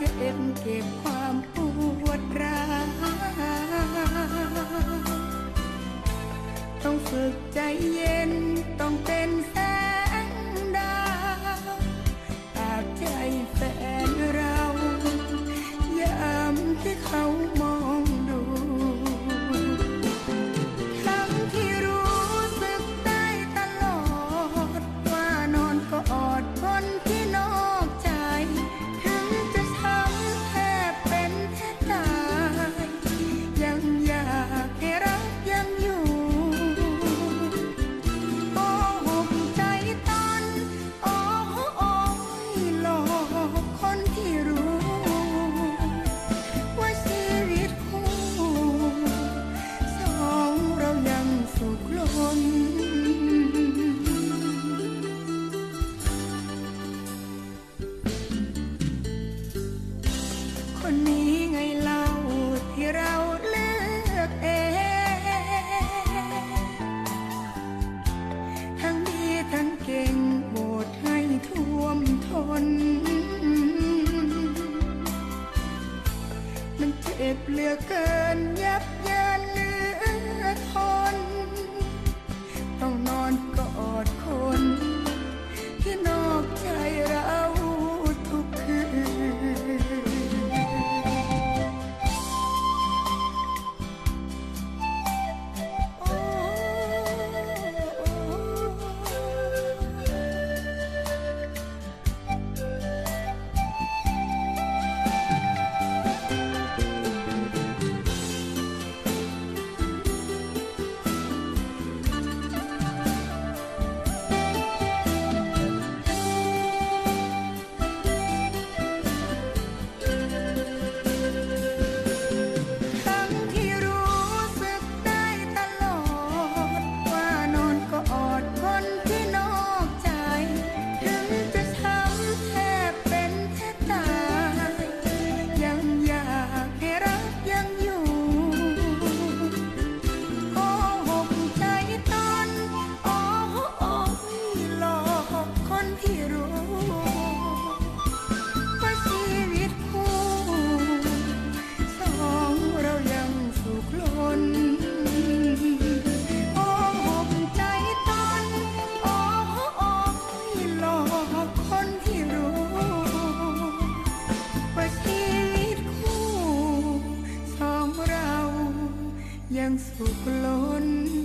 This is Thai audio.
เจ็บเก็บความปวดร้าวต้องฝึกใจเย็น นสุขล้น